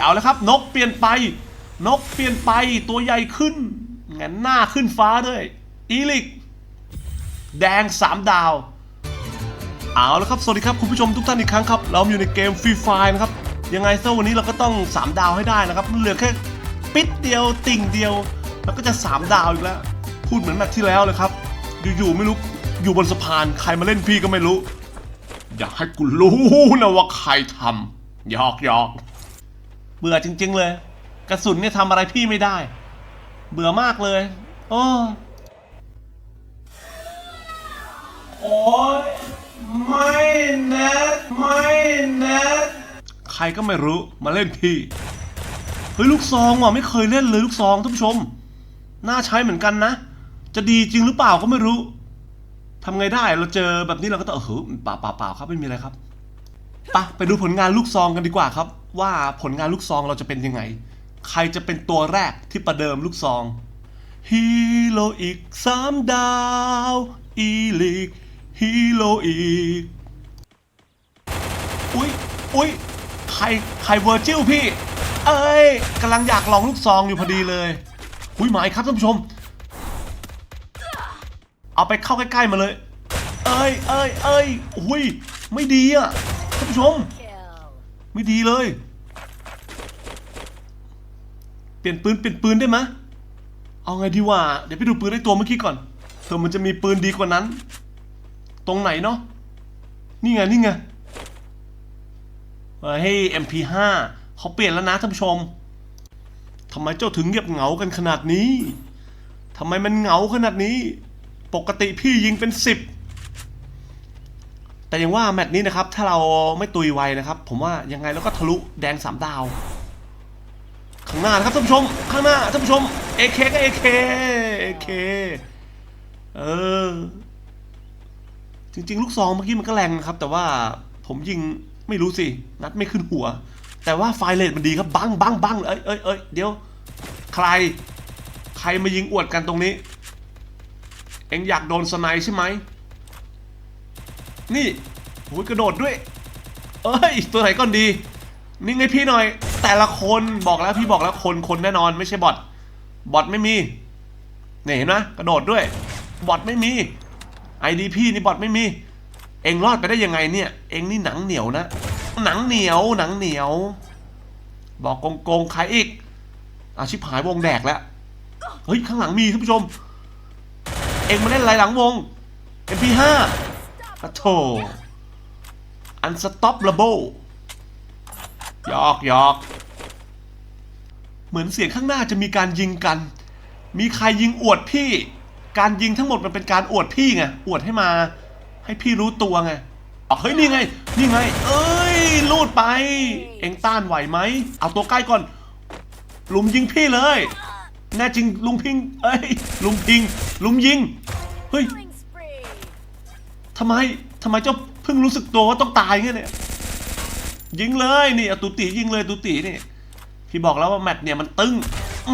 เอาแล้วครับ นกเปลี่ยนไป นกเปลี่ยนไปตัวใหญ่ขึ้นแงนหน้าขึ้นฟ้าด้วย อีลิก แดงสามดาว เอาแล้วครับ สวัสดีครับ คุณผู้ชมทุกท่านอีกครั้งครับ เราอยู่ในเกมฟรีไฟนะครับ ยังไงซะวันนี้เราก็ต้อง 3 ดาวให้ได้นะครับ เหลือแค่ปิดเดียวติ่งเดียว แล้วก็จะ 3 ดาวอีกแล้ว พูดเหมือนแมตที่แล้วเลยครับ อยู่ๆไม่รู้อยู่บนสะพานใครมาเล่นพี่ก็ไม่รู้ อยากให้กูรู้นะว่าใครทำหยอกหยอก เบื่อจริง ๆ เลย กระสุนเนี่ยทำอะไรพี่ไม่ได้ เบื่อมากเลยโอ้โอ้ยไม่แนทไม่แนทใครก็ไม่รู้มาเล่นพี่เฮ้ยลูกซองว่ะไม่เคยเล่นเลยลูกซองท่านผู้ชม น่าใช้เหมือนกันนะ จะดีจริงหรือเปล่าก็ไม่รู้ทำไงได้เราเจอแบบนี้เราก็ต้องเออเฮ้ยเปล่าเปล่าเปล่าครับไม่มีอะไรครับปะไปดูผลงานลูกซองกันดีกว่าครับ ว่าผลงานลูกซองเราจะเป็นยังไง ใครจะเป็นตัวแรกที่ประเดิมลูกซองฮีโร่อีกสามดาว อีลิกฮีโร่อีก อุ้ยอุ้ยใครใครเวอร์จิลพี่ เอ้ยกำลังอยากลองลูกซองอยู่พอดีเลยอุ้ยหมายครับท่านผู้ชม เอาไปเข้าใกล้ๆมาเลย เอ้ยเอ้ยเอ้ยอุ้ยไม่ดีอะท่านผู้ชม ไม่ดีเลย เปลี่ยนปืนเปลี่ยนปืนได้ไหมเอาไงดีวะเดี๋ยวไปดูปืนในตัวเมื่อกี้ก่อนเผื่อมันจะมีปืนดีกว่านั้น ตรงไหนเนาะนี่ไงนี่ไงเฮ้ MP5 เขาเปลี่ยนแล้วนะท่านผู้ชมทำไมเจ้าถึงเงียบเหงากันขนาดนี้ทำไมมันเหงาขนาดนี้ ปกติพี่ยิงเป็นสิบ แต่ยังว่าแมตช์นี้นะครับ ถ้าเราไม่ตุยไวนะครับ ผมว่ายังไงเราก็ทะลุแดงสามดาว ข้างหน้านะครับท่านผู้ชม ข้างหน้าท่านผู้ชม AK ก็ AK AK เออ จริง ๆ ลูกซองเมื่อกี้มันก็แรงนะครับ แต่ว่าผมยิงไม่รู้สิ นัดไม่ขึ้นหัว แต่ว่าไฟเลทมันดีครับบังบังบังเอ้ยเอ้ยเอ้ยเดี๋ยว ใคร ใครมายิงอวดกันตรงนี้ เอ็งอยากโดนสไนใช่ไหม นี่โอ้ยกระโดดด้วย เอ้ย ตัวไหนก่อนดี นี่ไงพี่หน่อย แต่ละคนบอกแล้วพี่บอกแล้วคนคนแน่นอนไม่ใช่บอทบอทไม่มีเนี่ยเห็นไหมกระโดดด้วย บอทไม่มีไอดีพี่นี่บอทไม่มี เองรอดไปได้ยังไงเนี่ย เองนี่หนังเหนียวนะ หนังเหนียวหนังเหนียว บอกโกงโกงใครอีกอาชิบหายวงแดกแล้วเฮ้ยข้างหลังมีท่านผู้ชม เองมาเล่นอะไรหลังวง MP5 ปะโถอันสต็อประโบยอกยอกเหมือนเสียงข้างหน้าจะมีการยิงกัน มีใครยิงอวดพี่ การยิงทั้งหมดมันเป็นการอวดพี่ไง อวดให้มา ให้พี่รู้ตัวไงอ๋อเฮ้ยนี่ไง นี่ไง เอ้ยลูดไป เอ็งต้านไหวไหม เอาตัวใกล้ก่อน ลุมยิงพี่เลย แน่จริงลุงพิง เอ้ย ลุงพิง ลุงยิง เฮ้ย ทำไมทำไมเจ้าเพิ่งรู้สึกตัวว่าต้องตายเงี้ยเนี่ยยิงเลยนี่อตุติยิงเลยตุตินี่พี่บอกแล้วว่าแมตช์เนี่ยมันตึง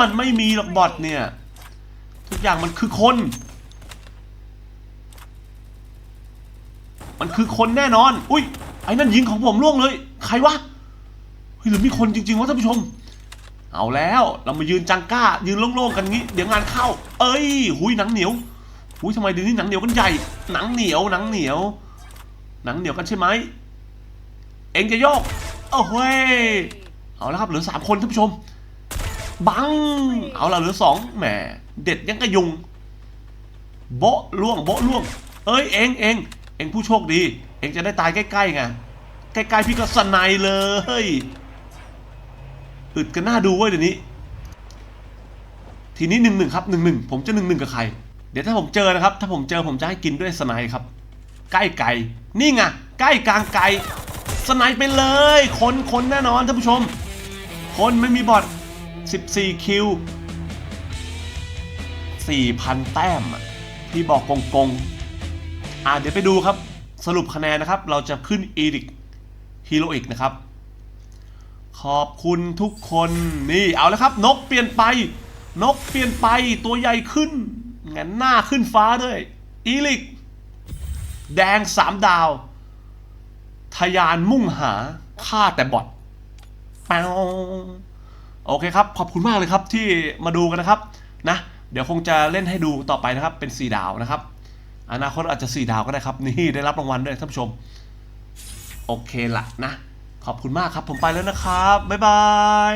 มันไม่มีหรอกบอทเนี่ย ทุกอย่างมันคือคน มันคือคนแน่นอน อุ้ยไอ้นั่นยิงของผมล่วงเลย ใครวะเฮ้ยหรือมีคนจริงๆวะท่านผู้ชม เอาแล้วเรามายืนจังก้า ยืนโล่งๆกันงี้ เดี๋ยวงานเข้า เอ้ย หุยหนังเหนียว หุยทำไมเดี๋ยวนี้หนังเหนียวกันใหญ่ หนังเหนียว หนังเหนียว หนังเหนียวกันใช่ไหม เอ็งจะโยกโอ้โหยเอาล้วครับ เหลือสามคนท่านผู้ชม บัง เอาละเหลือสองแหม เด็ดยังกระยุง โบะล่วง โบะล่วง เอ้ย เอ็งเอ็งเอ็งผู้โชคดี เอ็งจะได้ตายใกล้ๆไง ใกล้ๆพี่ก็สนายเลยอึดกันหน้าดูเว้ยเดี๋ยวนี้ ทีนี้หนึ่งหนึ่งครับหนึ่งหนึ่งผมจะหนึ่งหนึ่งกับใคร เดี๋ยวถ้าผมเจอนะครับ ถ้าผมเจอผมจะให้กินด้วยสไนด์ครับ ใกล้ไก่นี่ไงใกล้กลางไก่สไนด์ไปเลย คนคนแน่นอนท่านผู้ชม คนไม่มีบอท14 คิว 4,000 แต้มอะพี่บอกกงกงๆอ่าเดี๋ยวไปดูครับ สรุปคะแนนนะครับ เราจะขึ้นอีริกฮีโรอีกนะครับ ขอบคุณทุกคนนี่เอาแล้วครับ นกเปลี่ยนไป นกเปลี่ยนไปตัวใหญ่ขึ้น งนหน้าขึ้นฟ้าด้วย อีลิก แดงสามดาว ทยานมุ่งหาฆ่าแต่บอทเป้าโอเคครับ ขอบคุณมากเลยครับที่มาดูกันนะครับ นะ เดี๋ยวคงจะเล่นให้ดูต่อไปนะครับ เป็น 4 ดาวนะครับ อนาคตอาจจะ 4 ดาวก็ได้ครับ นี่ได้รับรางวัลด้วยท่านผู้ชม โอเคละนะ ขอบคุณมากครับ ผมไปแล้วนะครับ บ๊ายบาย